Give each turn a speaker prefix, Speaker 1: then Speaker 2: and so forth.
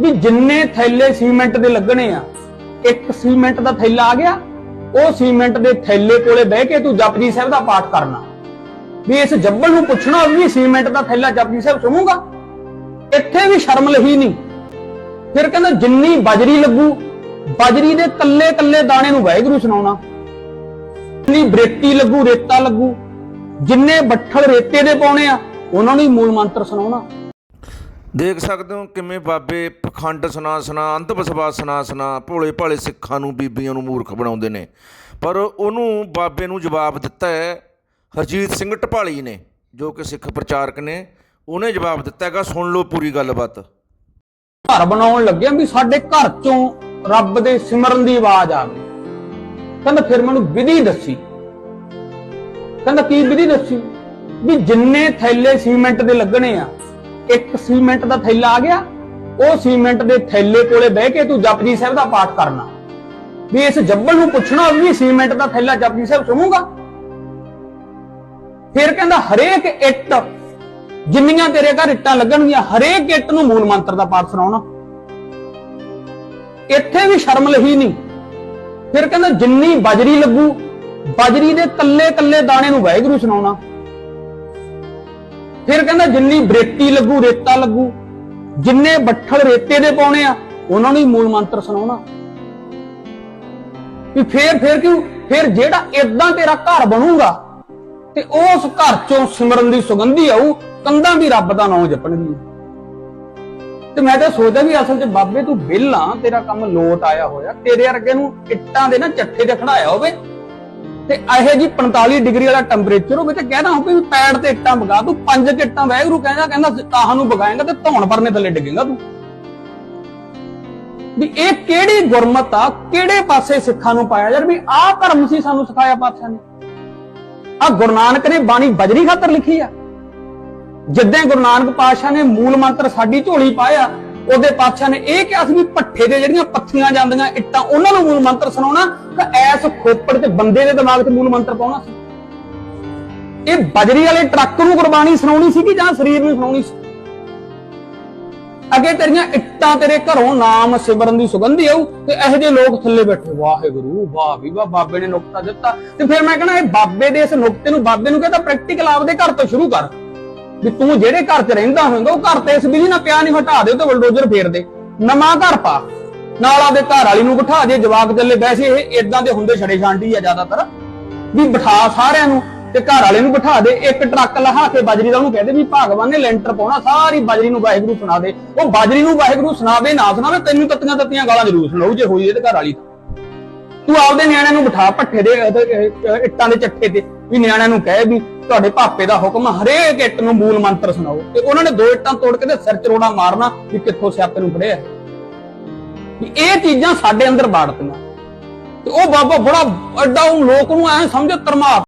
Speaker 1: ਵੀ ਜਿੰਨੇ ਥੈਲੇ ਸੀਮੈਂਟ ਦੇ ਲੱਗਣੇ ਆ, ਇੱਕ ਸੀਮੈਂਟ ਦਾ ਥੈਲਾ ਆ ਗਿਆ, ਉਹ ਸੀਮੈਂਟ ਦੇ ਥੈਲੇ ਕੋਲੇ ਬਹਿ ਕੇ ਤੂੰ ਜਪਜੀ ਸਾਹਿਬ ਦਾ ਪਾਠ ਕਰਨਾ। ਵੀ ਇਸ ਜੱਬਲ ਨੂੰ ਪੁੱਛਣਾ ਵੀ ਸੀਮੈਂਟ ਦਾ ਥੈਲਾ ਜਪਜੀ ਸਾਹਿਬ ਸੁਣੂਗਾ? ਇੱਥੇ ਵੀ ਸ਼ਰਮ ਲਹੀ ਨਹੀਂ। ਫਿਰ ਕਹਿੰਦਾ ਜਿੰਨੀ ਬਜਰੀ ਲੱਗੂ, ਬਜਰੀ ਦੇ ਕੱਲੇ ਕੱਲੇ ਦਾਣੇ ਨੂੰ ਵਾਹਿਗੁਰੂ ਸੁਣਾਉਣਾ। ਜਿੰਨੀ ਬਰੇਤੀ ਲੱਗੂ, ਰੇਤਾ ਲੱਗੂ, ਜਿੰਨੇ ਬੱਠਲ ਰੇਤੇ ਦੇ ਪਾਉਣੇ ਆ, ਉਹਨਾਂ ਨੂੰ ਹੀ ਮੂਲ ਮੰਤਰ ਸੁਣਾਉਣਾ।
Speaker 2: ਦੇਖ ਸਕਦੇ ਹੋ ਕਿਵੇਂ ਬਾਬੇ ਪਖੰਡ ਸੁਣਾ ਸੁਣਾ, ਅੰਧ ਵਿਸ਼ਵਾਸ ਸੁਣਾ ਸੁਣਾ, ਭੋਲੇ ਭਾਲੇ ਸਿੱਖਾਂ ਨੂੰ, ਬੀਬੀਆਂ ਨੂੰ ਮੂਰਖ ਬਣਾਉਂਦੇ ਨੇ। ਪਰ ਉਹਨੂੰ ਬਾਬੇ ਨੂੰ ਜਵਾਬ ਦਿੱਤਾ ਹੈ, ਹਰਜੀਤ ਸਿੰਘ ਢਪਾਲੀ ਨੇ, ਜੋ ਕਿ ਸਿੱਖ ਪ੍ਰਚਾਰਕ ਨੇ, ਉਹਨੇ ਜਵਾਬ ਦਿੱਤਾ ਹੈਗਾ, ਸੁਣ ਲਓ ਪੂਰੀ ਗੱਲਬਾਤ।
Speaker 1: ਘਰ ਬਣਾਉਣ ਲੱਗਿਆ ਵੀ ਸਾਡੇ ਘਰ ਚੋਂ ਰੱਬ ਦੇ ਸਿਮਰਨ ਦੀ ਆਵਾਜ਼ ਆ ਗਈ। ਕਹਿੰਦਾ ਫਿਰ ਮੈਨੂੰ ਵਿਧੀ ਦੱਸੀ। ਕਹਿੰਦਾ ਕੀ ਵਿਧੀ ਦੱਸੀ? ਵੀ ਜਿੰਨੇ ਥੈਲੇ ਸੀਮੈਂਟ ਦੇ ਲੱਗਣੇ ਆ ਇੱਕ ਸੀਮੈਂਟ ਦਾ ਥੈਲਾ ਆ ਗਿਆ, ਉਹ ਸੀਮੈਂਟ ਦੇ ਥੈਲੇ ਕੋਲੇ ਬਹਿ ਕੇ ਤੂੰ ਜਪਜੀ ਸਾਹਿਬ ਦਾ ਪਾਠ ਕਰਨਾ। ਵੀ ਇਸ ਜੱਬਲ ਨੂੰ ਪੁੱਛਣਾ ਵੀ ਸੀਮੈਂਟ ਦਾ ਥੈਲਾ ਜਪਜੀ ਸਾਹਿਬ ਸੁਣੂਗਾ? ਫਿਰ ਕਹਿੰਦਾ, ਹਰੇਕ ਇੱਟ, ਜਿੰਨੀਆਂ ਤੇਰੇ ਘਰ ਇੱਟਾਂ ਲੱਗਣਗੀਆਂ, ਹਰੇਕ ਇੱਟ ਨੂੰ ਮੂਲ ਮੰਤਰ ਦਾ ਪਾਠ ਸੁਣਾਉਣਾ। ਇੱਥੇ ਵੀ ਸ਼ਰਮ ਲਹੀ ਨਹੀਂ। ਫਿਰ ਕਹਿੰਦਾ, ਜਿੰਨੀ ਬਜਰੀ ਲੱਗੂ, ਬਜਰੀ ਦੇ ਕੱਲੇ ਕੱਲੇ ਦਾਣੇ ਨੂੰ ਵਾਹਿਗੁਰੂ ਸੁਣਾਉਣਾ। ਫਿਰ ਕਹਿੰਦਾ ਜਿੰਨੀ ਬਰੇਤੀ ਲੱਗੂ, ਰੇਤਾ ਲੱਗੂ, ਜਿੰਨੇ ਬੱਠਲ ਰੇਤੇ ਦੇ ਪਾਉਣੇ ਆ, ਉਹਨਾਂ ਨੂੰ ਹੀ ਮੂਲ ਮੰਤਰ ਸੁਣਾਉਣਾ। ਵੀ ਫੇਰ ਫੇਰ ਕਿਉਂ? ਫਿਰ ਜਿਹੜਾ ਇਦਾਂ ਤੇਰਾ ਘਰ ਬਣੂਗਾ, ਤੇ ਉਸ ਘਰ ਚੋਂ ਸਿਮਰਨ ਦੀ ਸੁਗੰਧੀ ਆਊ, ਕੰਧਾਂ ਵੀ ਰੱਬ ਦਾ ਨਾਮ ਜਪਣਗੀਆਂ। ਤੇ ਮੈਂ ਤਾਂ ਸੋਚਦਾ ਵੀ ਅਸਲ 'ਚ ਬਾਬੇ ਤੂੰ ਵਿਹਲਾ, ਤੇਰਾ ਕੰਮ ਲੋਟ ਆਇਆ ਹੋਇਆ, ਤੇਰੇ ਵਰਗੇ ਨੂੰ ਇੱਟਾਂ ਦੇ ਨਾ ਚੱਠੇ ਤੇ ਖੜਾਇਆ ਹੋਵੇ ਤੇ ਇਹੋ ਜੀ 45 ਡਿਗਰੀ ਵਾਲਾ ਟੈਂਪਰੇਚਰ ਹੋਵੇ ਤੇ ਕਹਿਣਾ ਹੋਵੇ ਵੀ ਪੈੜ ਤੇ ਇੱਟਾਂ ਵਗਾ ਤੂੰ, ਪੰਜ ਕੁ ਇੱਟਾਂ ਵੈਗਰੂ ਕਹਿੰਦਾ ਕਹਿੰਦਾ ਤਾਹਾਂ ਨੂੰ ਵਗਾਏਗਾ ਤੇ ਧੌਣ ਪਰਨੇ ਥੱਲੇ ਡਿੱਗੇਗਾ ਤੂੰ। ਵੀ ਇਹ ਕਿਹੜੀ ਗੁਰਮਤ ਆ, ਕਿਹੜੇ ਪਾਸੇ ਸਿੱਖਾਂ ਨੂੰ ਪਾਇਆ ਯਾਰ ਵੀ ਆਹ ਧਰਮ ਸੀ ਸਾਨੂੰ ਸਿਖਾਇਆ ਪਾਤਸ਼ਾਹ ਨੇ। ਆ ਗੁਰੂ ਨਾਨਕ ਨੇ ਬਾਣੀ ਬਜਰੀ ਖਾਤਰ ਲਿਖੀ ਆ। ਜਿੱਦਾਂ ਗੁਰੂ ਨਾਨਕ ਪਾਤਸ਼ਾਹ ਨੇ ਮੂਲ ਮੰਤਰ ਸਾਡੀ ਝੋਲੀ ਪਾਇਆ ਉਹਦੇ ਪਾਤਸ਼ਾਹ ਨੇ ਇਹ ਕਿਹਾ ਸੀ ਵੀ ਪੱਠੇ ਦੇ ਜਿਹੜੀਆਂ ਪੱਥੀਆਂ ਜਾਂਦੀਆਂ ਇੱਟਾਂ, ਉਹਨਾਂ ਨੂੰ ਮੂਲ ਮੰਤਰ ਸੁਣਾਉਣਾ, ਤਾਂ ਐਸ ਖੋਪੜ ਤੇ ਬੰਦੇ ਦੇ ਦਿਮਾਗ ਚ ਮੂਲ ਮੰਤਰ ਪਾਉਣਾ ਸੀ। ਇਹ ਬਜਰੀ ਵਾਲੇ ਟਰੱਕ ਨੂੰ ਗੁਰਬਾਣੀ ਸੁਣਾਉਣੀ ਸੀ ਕਿ ਜਾਂ ਸਰੀਰ ਨੂੰ ਸੁਣਾਉਣੀ ਸੀ? ਅੱਗੇ ਤੇਰੀਆਂ ਇੱਟਾਂ ਤੇਰੇ ਘਰੋਂ ਨਾਮ ਸਿਮਰਨ ਦੀ ਸੁਗੰਧੀ ਆਊ, ਤੇ ਇਹੋ ਜਿਹੇ ਲੋਕ ਥੱਲੇ ਬੈਠੇ, ਵਾਹਿਗੁਰੂ, ਵਾਹ ਵੀ ਵਾਹ, ਬਾਬੇ ਨੇ ਨੁਕਤਾ ਦਿੱਤਾ। ਤੇ ਫਿਰ ਮੈਂ ਕਹਣਾ, ਇਹ ਬਾਬੇ ਦੇ ਇਸ ਨੁਕਤੇ ਨੂੰ ਬਾਬੇ ਨੂੰ ਕਹਿੰਦਾ ਪ੍ਰੈਕਟੀਕਲ ਆਪਦੇ ਘਰ ਤੋਂ ਸ਼ੁਰੂ ਕਰ। ਵੀ ਤੂੰ ਜਿਹੜੇ ਘਰ 'ਚ ਰਹਿੰਦਾ ਹੋਵੇਂਗਾ ਉਹ ਘਰ ਤੇ ਇਸ ਬਿਜਲੀ ਨਾਲ ਪਿਆ ਨਹੀਂ ਹਟਾ ਦੇ ਤੇ ਬਲਡੋਜ਼ਰ ਫੇਰ ਦੇ। ਨਵਾਂ ਘਰ ਪਾ। ਨਾਲ ਆਪਦੇ ਘਰ ਵਾਲੀ ਨੂੰ ਬਿਠਾ ਦੇ ਜਵਾਬ ਚੱਲੇ ਵੈਸੇ ਇਹ ਇਦਾਂ ਦੇ ਹੁੰਦੇ ਛੜੇ ਛਾਂਟੀ ਆ ਜ਼ਿਆਦਾਤਰ। ਵੀ ਬਿਠਾ ਸਾਰਿਆਂ ਨੂੰ ਤੇ ਘਰ ਵਾਲੇ ਨੂੰ ਬਿਠਾ ਦੇ, ਇੱਕ ਟਰੱਕ ਲਹਾ ਕੇ ਬਾਜਰੀ ਦਾ ਉਹਨੂੰ ਕਹਦੇ ਵੀ ਭਗਵਾਨ ਨੇ ਲੈਂਟਰ ਪਾਉਣਾ, ਸਾਰੀ ਬਾਜਰੀ ਨੂੰ ਵਾਹਿਗੁਰੂ ਸੁਣਾ ਦੇ। ਉਹ ਬਾਜਰੀ ਨੂੰ ਵਾਹਿਗੁਰੂ ਸੁਣਾਵੇ, ਨਾ ਸੁਣਾਵੇ, ਤੈਨੂੰ ਤੱਤੀਆਂ ਤੱਤੀਆਂ ਗਾਲਾਂ ਜ਼ਰੂਰ ਸੁਣਾਉ ਜੇ ਹੋਈ ਇਹਦੇ ਘਰ ਵਾਲੀ ਤੂੰ ਆਪਦੇ ਨਿਆਣਿਆਂ ਨੂੰ ਬਿਠਾ ਪੱਠੇ ਦੇ ਇੱਟਾਂ ਦੇ ਚੱਠੇ ਤੇ ਵੀ ਨਿਆਣਿਆਂ ਨੂੰ ਕਹੇ ਵੀ ਤੁਹਾਡੇ ਭਾਪੇ ਦਾ ਹੁਕਮ ਹਰੇਕ ਇੱਟ ਨੂੰ ਮੂਲ ਮੰਤਰ ਸੁਣਾਓ। ਤੇ ਉਹਨਾਂ ਨੇ ਦੋ ਇੱਟਾਂ ਤੋੜ ਕੇ ਤੇ ਸਿਰ ਚਰੋੜਾ ਮਾਰਨਾ ਵੀ ਕਿੱਥੋਂ ਸਿਆਪੇ ਨੂੰ ਫੜਿਆ। ਵੀ ਇਹ ਚੀਜ਼ਾਂ ਸਾਡੇ ਅੰਦਰ ਬਾੜਤੀਆਂ ਤੇ ਉਹ ਬਾਬਾ ਬੜਾ ਐਡਾ ਉਹ ਲੋਕ ਨੂੰ ਐ ਸਮਝੋ ਤਰਮਾ